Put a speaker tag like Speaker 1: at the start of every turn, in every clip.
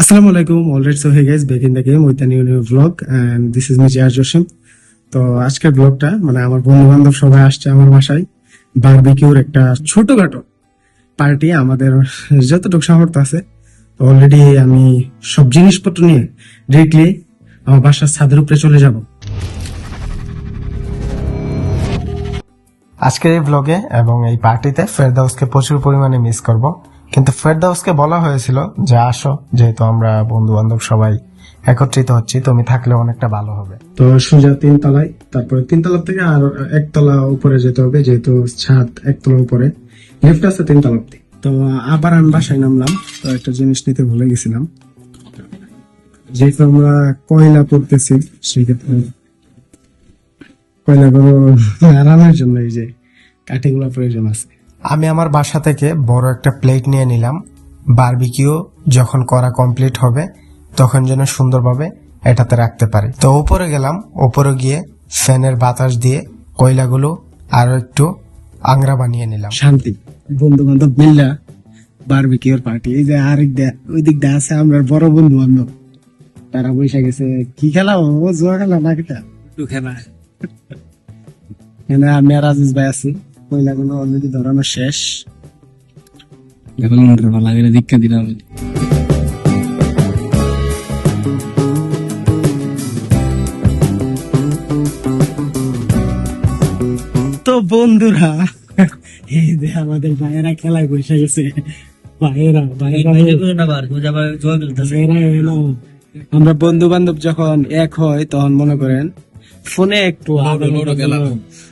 Speaker 1: Assalamu আলাইকুম All so hey guys, back in the game with a new new vlog and this is me Jaya তো আজকের ব্লগটা মানে আমার বন্ধু বান্ধব সবাই আসছে আমার বাসায় বারবিকিউর একটা ছোটখাটো পার্টি আমাদের যতটুকু সামর্থ্য আছে তো অলরেডি আমি সব জিনিসপত্র নিয়ে ডিরেক্টলি আমার বাসার ছাদের উপরে চলে যাব। আজকের এই ব্লগে এবং এই পার্টিতে ফেরদাউসকে প্রচুর পরিমাণে মিস করব। কিন্তু ফেরদাউসকে বলা হয়েছিল যে, আসো, যেহেতু আমরা বন্ধু বান্ধব সবাই একত্রিত হচ্ছি, তুমি থাকলে অনেকটা ভালো হবে। তো সোজা তিন তলায় তারপরে তিন তলা থেকে আর একতলা উপরে যেতে হবে, যেহেতু ছাদ একতলা উপরে। লিফট আছে তিন তলা অব্দি তো আবার আমি বাসায় নামলাম, তো একটা জিনিস নিতে ভুলে গেছিলাম। যেহেতু আমরা কয়লা পড়তেছি, সেক্ষেত্রে কয়লাগুলো আরামের জন্য এই যে কাঠিগুলো প্রয়োজন আছে। আমি আমার বাসা থেকে বড় একটা প্লেট নিয়ে নিলাম। বারবিকিউ যখন করা কমপ্লিট হবে তখন যেন সুন্দরভাবে এটাতে রাখতে পারি। তো উপরে গেলাম উপরে গিয়ে ফ্যানের বাতাস দিয়ে কয়লাগুলো আরও একটু আংরা বানিয়ে নিলাম। শান্তি। বন্ধু বান্ধব মিল্লা বারবিকিউর পার্টি এই যে আরেক দে ওই দিক দিয়ে আছে আমরা বড় বন্ধু বান্ধব তারা বৈশা গেছে কি খেলা ও জুয়া খেলা না খেলা? খেলা। আমি আর আজিজ ভাই আছি। কয়লাগুলো অলরেডি ধরানো শেষ।
Speaker 2: এখন ভালো লাগে দীক্ষা দিলাম।
Speaker 1: তো বন্ধুরা এই যে আমাদের ভাইয়েরা খেলায় বসে গেছে। ভাইয়েরা ভাইয়েরা ভাইয়েরা আমরা বন্ধু বান্ধব যখন এক হয় তখন মনে করেন ফোনে একটু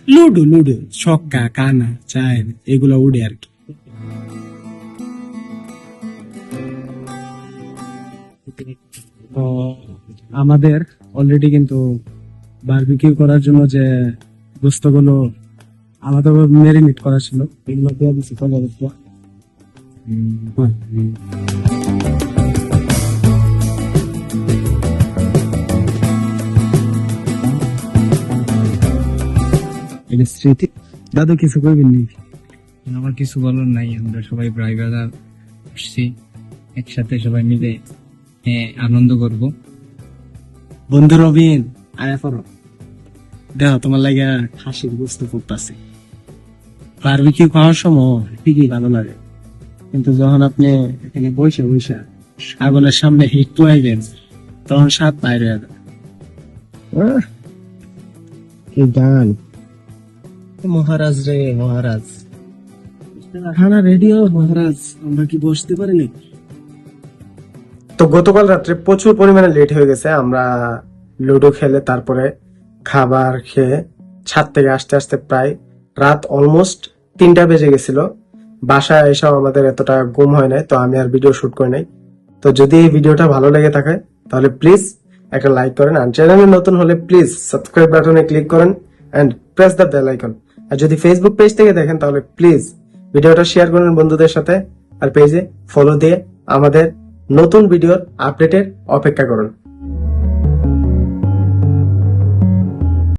Speaker 1: লুডো লুডো ছক্কা কানা চায় এগুলো উড়ে আর কি। তো আমাদের অলরেডি কিন্তু বারবিকিউ করার জন্য যে গোস্তগুলো আমাদের মেরিনেট করা ছিল এগুলো দিয়ে দিচ্ছি এটা স্মৃতি। দাদু কিছু করবেন
Speaker 2: আমার কিছু বলার নাই আমরা সবাই বাজার আসছি একসাথে সবাই মিলে আনন্দ করব।
Speaker 1: বন্ধু রবিন আয়া করো। দেখো তোমার লাগে হাসির বুঝতে করতেছি বারবিকিউ খাওয়ার সময় ঠিকই ভালো লাগে। কিন্তু যখন আপনি এখানে বসে বসে আগুনের সামনে হিট পাইবেন তখন স্বাদ বাইরে যায়। কি গান।
Speaker 2: মহারাজ। রে মহারাজ
Speaker 1: খানা রেডিও মহারাজ। আমরা কি বসতে পারিনি? তো গতকাল রাত্রে প্রচুর পরিমাণে লেট হয়ে গেছে। আমরা লুডো খেলে তারপরে খাবার খেয়ে ছাদ থেকে আসতে আসতে প্রায় রাত অলমোস্ট তিনটা বেজে গেছিল। বাসায় এসেও আমাদের এতটা ঘুম হয় নাই তো আমি আর ভিডিও শুট করি নাই। তো যদি এই ভিডিওটা ভালো লেগে থাকে তাহলে প্লিজ একটা লাইক করেন। আর চ্যানেলে নতুন হলে প্লিজ সাবস্ক্রাইব বাটনে ক্লিক করেন and press the bell icon আর যদি ফেসবুক পেজ থেকে দেখেন, তাহলে প্লিজ ভিডিওটা শেয়ার করেন বন্ধুদের সাথে আর পেজে ফলো দিয়ে আমাদের নতুন ভিডিওর আপডেটের অপেক্ষা করুন।